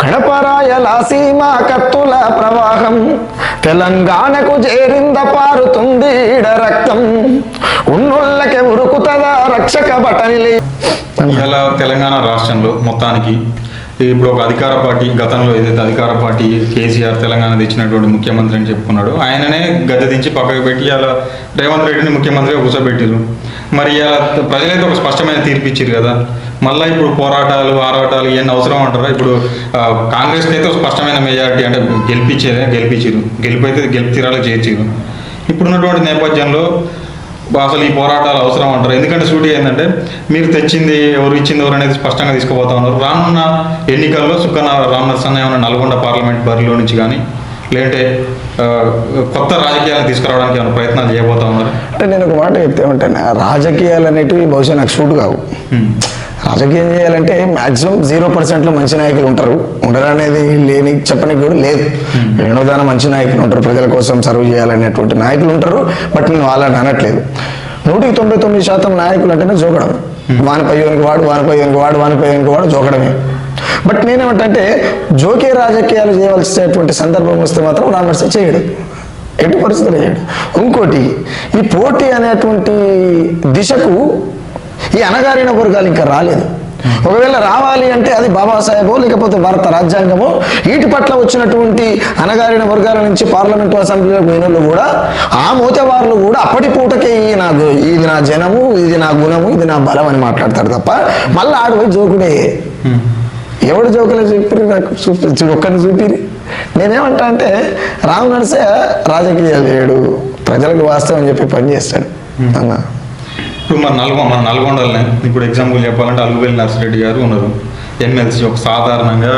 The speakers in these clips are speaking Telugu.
కడపరాయల సీమ కత్తుల ప్రవాహం తెలంగాణకు చేరింద పారుతుంది రక్తం. ఉన్నోళ్ళకే ఉరుకుతదా రక్షక బటనిలే. ఇలా తెలంగాణ రాష్ట్రంలో మొత్తానికి ఇప్పుడు ఒక అధికార పార్టీ గతంలో ఏదైతే అధికార పార్టీ కేసీఆర్ తెలంగాణ తెచ్చినటువంటి ముఖ్యమంత్రి అని చెప్పుకున్నాడు ఆయననే గద్దె దించి పక్కకు పెట్టి ఇలా రేవంత్ రెడ్డిని ముఖ్యమంత్రిగా కూర్చోబెట్టారు మరి ఇలా ప్రజలైతే ఒక స్పష్టమైన తీర్పు ఇచ్చారు కదా. మళ్ళీ ఇప్పుడు పోరాటాలు ఆరాటాలు ఇవన్నీ అవసరం అంటారా? ఇప్పుడు కాంగ్రెస్కి అయితే స్పష్టమైన మెజారిటీ అంటే గెలిపించేదే గెలిపించారు గెలిపైతే గెలుపు తీరాలు చేర్చారు ఇప్పుడున్నటువంటి నేపథ్యంలో అసలు ఈ పోరాటాలు అవసరం అంటారు. ఎందుకంటే సూటి ఏంటంటే మీరు తెచ్చింది ఎవరు ఇచ్చింది ఎవరు అనేది స్పష్టంగా తీసుకుపోతా ఉన్నారు. రానున్న ఎన్నికల్లో సుక్కన రామనరసన్న ఏమైనా నల్గొండ పార్లమెంట్ బరిలో నుంచి కానీ లేదంటే కొత్త రాజకీయాలను తీసుకురావడానికి ఏమైనా ప్రయత్నాలు చేయబోతా ఉన్నారు? అంటే నేను ఒక మాట చెప్తే ఉంటాను రాజకీయాలు అనేటివి బహుశా నాకు సూట్ కావు. రాజకీయం చేయాలంటే మాక్సిమం జీరో పర్సెంట్లో మంచి నాయకులు ఉంటారు. ఉండరు అనేది లేని చెప్పని కూడా లేదు. వినోదాన మంచి నాయకులు ఉంటారు. ప్రజల కోసం సర్వ్ చేయాలనేటువంటి నాయకులు ఉంటారు. బట్ నేను వాళ్ళని అనట్లేదు. నూటికి తొంభై తొమ్మిది శాతం నాయకులు అంటేనే జోకడం. వానపయ్యోనికి వాడు వానపయ్యోనికి వాడు వానపయ్యోనికి వాడు జోకడమే. బట్ నేనేమంటే జోకే రాజకీయాలు చేయవలసినటువంటి సందర్భం వస్తే మాత్రం రామర్శ చేయడు. ఎటు పరిస్థితులు చేయడు. ఇంకోటి ఈ పోటీ అనేటువంటి దిశకు ఈ అణగారిన వర్గాలు ఇంకా రాలేదు. ఒకవేళ రావాలి అంటే అది బాబాసాహెబో లేకపోతే భారత రాజ్యాంగమో వీటి పట్ల వచ్చినటువంటి అనగారిన వర్గాల నుంచి పార్లమెంటు అసెంబ్లీలకు పోయినోళ్ళు కూడా ఆ మోతవారులు కూడా అప్పటి పూటకే ఈ నా ఇది నా జనము ఇది నా గుణము ఇది నా బలం అని మాట్లాడతారు తప్ప మళ్ళీ ఆడిపోయి జోకుడే. ఎవడు జోకులే చూపిరి నాకు? చూపి ఒక్కరిని చూపిరి నేనేమంటా అంటే రామ్ నడిసే రాజకీయాలు చేయడు. ప్రజలకు వాస్తవం చెప్పి పని చేస్తాడు. ఇప్పుడు మన నల్గొండ మన నల్గొండలనే ఇప్పుడు ఎగ్జాంపుల్ చెప్పాలంటే అలుగుబెల్లి నర్సిరెడ్డి గారు ఉన్నారు. ఎమ్మెల్సీ ఒక సాధారణంగా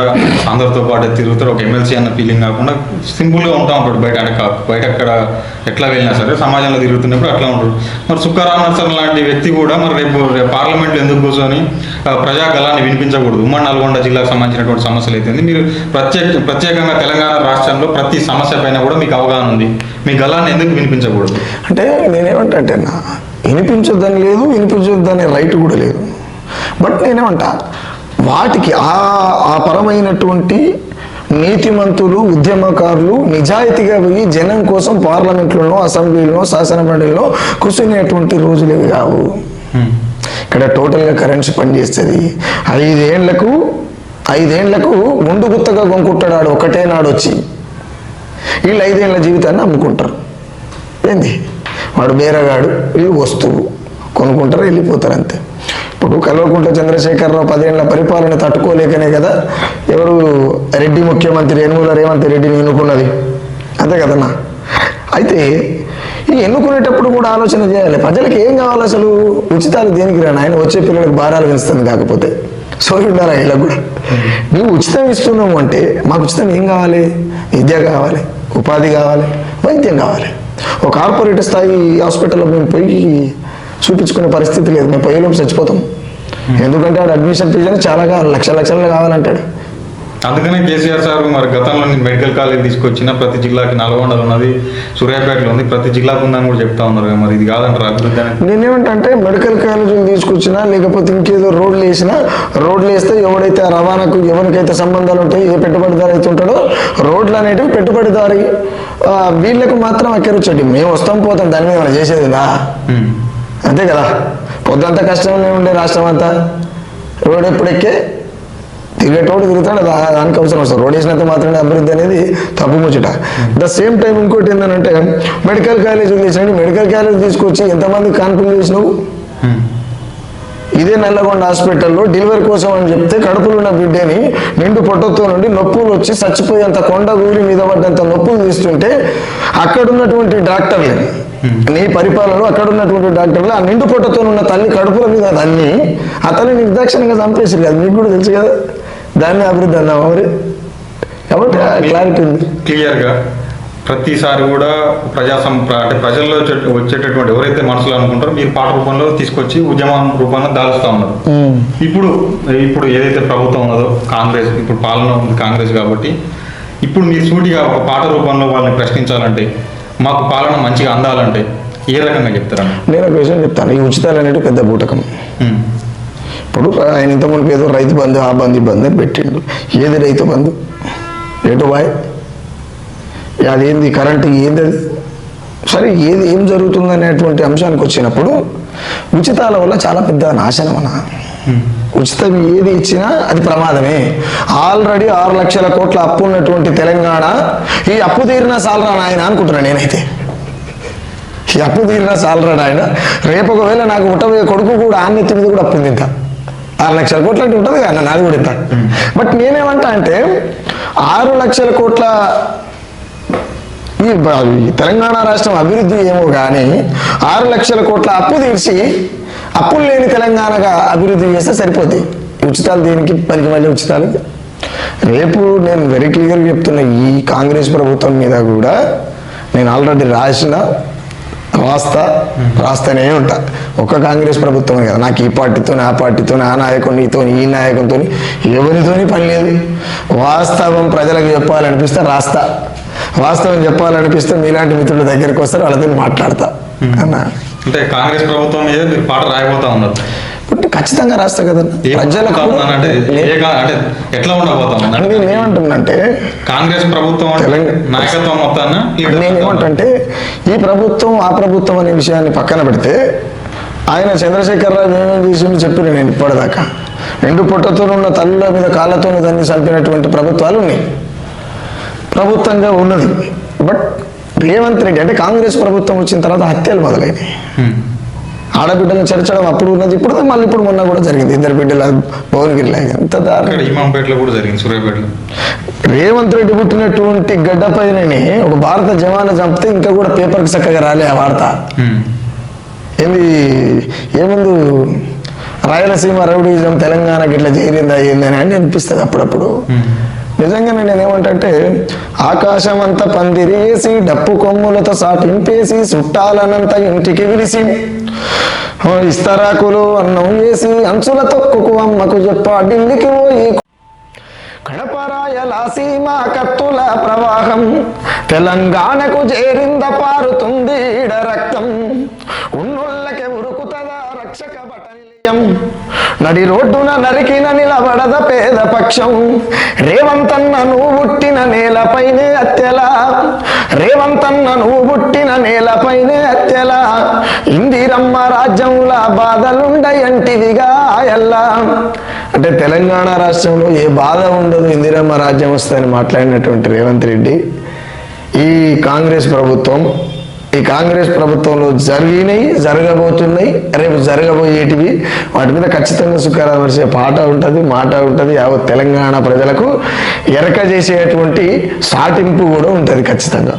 అందరితో పాటు తిరుగుతారు. ఒక ఎమ్మెల్సీ అన్న ఫీలింగ్ కాకుండా సింపుల్గా ఉంటా ఉంటాడు బయట అంటే బయట అక్కడ ఎట్లా వెళ్ళినా సరే సమాజంలో తిరుగుతున్నప్పుడు అట్లా ఉంటాడు మరి సుఖారాం లాంటి వ్యక్తి కూడా మరి రేపు రేపు పార్లమెంట్లో ఎందుకు కూర్చొని ప్రజా గలాన్ని వినిపించకూడదు. ఉమ్మడి నల్గొండ జిల్లాకు సంబంధించినటువంటి సమస్యలు అయితే మీరు ప్రత్యేక ప్రత్యేకంగా తెలంగాణ రాష్ట్రంలో ప్రతి సమస్య పైన కూడా మీకు అవగాహన ఉంది. మీ గలాన్ని ఎందుకు వినిపించకూడదు? అంటే నేనేమంటే వినిపించొద్దని లేదు వినిపించొద్దనే రైట్ కూడా లేదు. బట్ నేనేమంటా వాటికి ఆ ఆ పరమైనటువంటి నీతిమంతులు ఉద్యమకారులు నిజాయితీగా పోయి జనం కోసం పార్లమెంట్లోనో అసెంబ్లీలో శాసనమండలిలో కూర్చునేటువంటి రోజులు ఇవి కావు. ఇక్కడ టోటల్గా కరెన్సీ పనిచేస్తుంది. ఐదేళ్ళకు ఐదేళ్ళకు ముందు గుత్తగా కొనుక్కుంటాడు ఒకటే నాడు వచ్చి వీళ్ళు ఐదేళ్ళ జీవితాన్ని అమ్ముకుంటారు ఏంది? వాడు బేరగాడు వీళ్ళు వస్తువు. కొనుక్కుంటారు వెళ్ళిపోతారు అంతే. ఇప్పుడు కల్వకుంట్ల చంద్రశేఖరరావు పదేళ్ళ పరిపాలన తట్టుకోలేకనే కదా ఎవరు రెడ్డి ముఖ్యమంత్రి యనుమల రేవంత్ రెడ్డిని ఎన్నుకున్నది? అంతే కదన్నా? అయితే ఈ ఎన్నుకునేటప్పుడు కూడా ఆలోచన చేయాలి. ప్రజలకు ఏం కావాలి అసలు? ఉచితాలు దేనికి రాను ఆయన వచ్చే పిల్లలకు భారాలు పెంచుతుంది కాకపోతే. సోయి ఉండాలి కూడా? నువ్వు ఉచితం ఇస్తున్నావు అంటే మాకు ఉచితం ఏం కావాలి? విద్య కావాలి ఉపాధి కావాలి వైద్యం కావాలి. ఒక కార్పొరేట్ స్థాయి హాస్పిటల్లో మేము పోయి చూపించుకునే పరిస్థితి లేదు. మేము పోయేలోపు చచ్చిపోతాం. ఎందుకంటే ఆడ అడ్మిషన్ ఫీజు అని చాలా కావాలి లక్ష లక్షలు కావాలంటాడు. అందుకనే కేసీఆర్ సార్ మరి గతంలో మెడికల్ కాలేజ్ తీసుకొచ్చిన ప్రతి జిల్లాకి నల్గొండలో ఉన్నది సూర్యాపేటలో ఉంది ప్రతి జిల్లాకు ఉందని కూడా చెప్తా ఉన్నారు మరి. ఇది కాదంటారు అభివృద్ధి నేనేమంటే మెడికల్ కాలేజీలు తీసుకొచ్చినా లేకపోతే ఇంకేదో రోడ్లు వేసినా రోడ్లు వేస్తే ఎవడైతే రవాణాకు ఎవరికైతే సంబంధాలు ఉంటాయి ఏ పెట్టుబడిదారు అయితే ఉంటాడో రోడ్లు అనేటివి పెట్టుబడిదారి వీళ్ళకు మాత్రం ఎక్కరొచ్చండి మేము వస్తాం పోతాం దాని మీద ఏమైనా చేసేది ఉందా? హ్మ్. అంతే కదా. పొద్దంతా కష్టంగానే ఉండే రాష్ట్రం అంతా. రోడ్ ఎప్పుడు ఎక్కే తిరిగేటోడు తిరుగుతాడు దానికి అవసరం వస్తుంది. రోడ్ వేసినంత మాత్రమే అభివృద్ధి అనేది తప్పు ముచ్చట. ద సేమ్ టైం ఇంకోటి ఏంటంటే మెడికల్ కాలేజ్ చేసినట్టు మెడికల్ కాలేజ్ తీసుకొచ్చి ఎంతమంది కాన్పులు చేసినావు. ఇదే నల్లగొండ హాస్పిటల్లో డెలివరీ కోసం అని చెప్తే కడుపులో ఉన్న బిడ్డని నిండు పొట్టతో నుండి నొప్పులు వచ్చి చచ్చిపోయేంత కొండ ఊరి మీద పడ్డంత నొప్పులు తీస్తుంటే అక్కడ ఉన్నటువంటి డాక్టర్లు నీ పరిపాలనలో అక్కడ ఉన్నటువంటి డాక్టర్లు ఆ నిండు పొట్టతో ఉన్న తల్లి కడుపుల మీద అన్ని ఆ తల్లి నిర్దాక్షిణంగా చంపేసారు కదా మీకు కూడా తెలుసు కదా? దాన్ని అభివృద్ధి అన్నాం మరి? కాబట్టి క్లారిటీ ఉంది. క్లియర్గా ప్రతిసారి కూడా ప్రజా అంటే ప్రజల్లో వచ్చే- వచ్చేటటువంటి ఎవరైతే మనసులో అనుకుంటారో మీరు పాట రూపంలో తీసుకొచ్చి ఉద్యమం రూపంలో దాలుస్తూ ఉన్నారు. ఇప్పుడు ఇప్పుడు ఏదైతే ప్రభుత్వం ఉన్నదో కాంగ్రెస్ ఇప్పుడు పాలన ఉంది కాంగ్రెస్ కాబట్టి ఇప్పుడు మీరు సూటిగా ఒక పాట రూపంలో వాళ్ళని ప్రశ్నించాలంటే మాకు పాలన మంచిగా అందాలంటే ఏ రకంగా చెప్తారన్న నేను ఒక విషయం చెప్తాను. ఈ ఉచితాలు అనేవి పెద్ద బూటకం. ఇప్పుడు ఆయన ఇంతకుముందు ఏదో రైతు బంధు ఆ బంధు బంధు అని పెట్టిండు. ఏది రైతు బంధు? ఎటు బాయ్? అదేంది కరెంటు ఏంది అది? సరే ఏది ఏం జరుగుతుంది అనేటువంటి అంశానికి వచ్చినప్పుడు ఉచితాల వల్ల చాలా పెద్ద నాశనం అన్న. ఉచితం ఏది ఇచ్చినా అది ప్రమాదమే. ఆల్రెడీ ఆరు లక్షల కోట్ల అప్పు ఉన్నటువంటి తెలంగాణ ఈ అప్పు తీరినా సాలరా నాయన అనుకుంటున్నా నేనైతే. ఈ అప్పు తీరినా సాలరా నాయన? రేపు ఒకవేళ నాకు ఉట్టబోయే కొడుకు కూడా ఆన్ని మీద కూడా అప్పు ఉంది ఆరు లక్షల కోట్లు అంటే ఉంటుంది కదా నాది కూడా ఇంత బట్ నేనేమంటా అంటే ఆరు లక్షల కోట్ల ఈ తెలంగాణ రాష్ట్రం అభివృద్ధి ఏమో కానీ ఆరు లక్షల కోట్ల అప్పు తీర్చి అప్పులు లేని తెలంగాణగా అభివృద్ధి చేస్తే సరిపోద్ది. ఉచితాలు దేనికి? పనికి మళ్ళీ ఉచితాలు రేపు నేను వెరీ క్లియర్గా చెప్తున్నా ఈ కాంగ్రెస్ ప్రభుత్వం మీద కూడా నేను ఆల్రెడీ రాసిన రాస్తా రాస్తూనే ఉంటా. ఒక్క కాంగ్రెస్ ప్రభుత్వం కదా. నాకు ఈ పార్టీతో ఆ పార్టీతో ఆ నాయకునితో ఈ నాయకునితో ఎవరితోని పని లేదు. వాస్తవం ప్రజలకు చెప్పాలనిపిస్తే రాస్తా. వాస్తవం చెప్పాలనిపిస్తే మీలాంటి మిత్రుల దగ్గరికి వస్తారు వాళ్ళతో మాట్లాడతా. అన్న. అంటే కాంగ్రెస్ ప్రభుత్వం మీద మీరు పాట రాయబోతా ఉన్నారు. ఖచ్చితంగా రాస్తా కదా. ప్రజలకు ఎట్లా ఉండబోతా ఉంది అంటే నేను ఏమంటున్నానంటే కాంగ్రెస్ ప్రభుత్వం నాయకత్వం మొత్తాన నేను ఏమంటంటే ఈ ప్రభుత్వం ఆ ప్రభుత్వం అనే విషయాన్ని పక్కన పెడితే ఆయన చంద్రశేఖరరావు ఏమేమి చేసిండు చెప్పిన నేను ఇప్పటిదాకా. రెండు పుట్టతో ఉన్న తల్లుల మీద కాళ్ళతో దాన్ని చంపినటువంటి ప్రభుత్వాలు ఉన్నాయి. ప్రభుత్వంగా ఉన్నది. బట్ రేవంత్ రెడ్డి అంటే కాంగ్రెస్ ప్రభుత్వం వచ్చిన తర్వాత హత్యలు మొదలైనవి ఆడబిడ్డను చేర్చడం అప్పుడు ఉన్నది ఇప్పుడు మళ్ళీ ఇప్పుడు మొన్న కూడా జరిగింది. ఇద్దరు బిడ్డల భువనగిరిలో ఎంత కూడా జరిగింది సూర్యాపేటలో. రేవంత్ రెడ్డి పుట్టినటువంటి గడ్డ పైననే ఒక భారత జవాను చంపితే ఇంకా కూడా పేపర్కి చక్కగా రాలే ఆ వార్త. ఏంది ఏముందు? రాయలసీమ రౌడీజం తెలంగాణకి ఇట్లా చేరిందా ఏందని అని అనిపిస్తుంది అప్పుడప్పుడు. నిజంగానే నేనేమంటే ఆకాశం అంతా పందిరేసి డప్పు కొమ్ములతో సాటింపేసి చుట్టాలనంత ఇంటికి విలిసి ఇస్తరాకులు అన్నం వేసి అంచుల తొక్కుకు అమ్మకు చెప్ప ఢిల్లీకి పోయి. కడపరాయల సీమ కత్తుల ప్రవాహం తెలంగాణకు చేరింద పారుతుంది రక్తం. ఉన్నోళ్ళకే ఉరుకుతదా రక్షక బటనిలయం నడి రోడ్డున నరికిన నిలబడద పేద పక్షం. రేవంతన్న నువ్వు పుట్టిన నేలపైనే అత్యలా రేవంతన్న నువ్వు పుట్టిన నేలపైనే అత్యలా ఇందిరమ్మ రాజ్యంలా బాధలుండయంటివిగా ఎల్లా. అంటే తెలంగాణ రాష్ట్రంలో ఏ బాధ ఉండదు ఇందిరమ్మ రాజ్యం వస్తుందని మాట్లాడినటువంటి రేవంత్ రెడ్డి. ఈ కాంగ్రెస్ ప్రభుత్వం ఈ కాంగ్రెస్ ప్రభుత్వంలో జరిగినాయి జరగబోతున్నాయి రేపు జరగబోయేటివి. వాటి మీద ఖచ్చితంగా సుఖరామర్శే పాట ఉంటుంది మాట ఉంటుంది యావత్ తెలంగాణ ప్రజలకు ఎరక చేసేటువంటి సాటింపు కూడా ఉంటుంది ఖచ్చితంగా.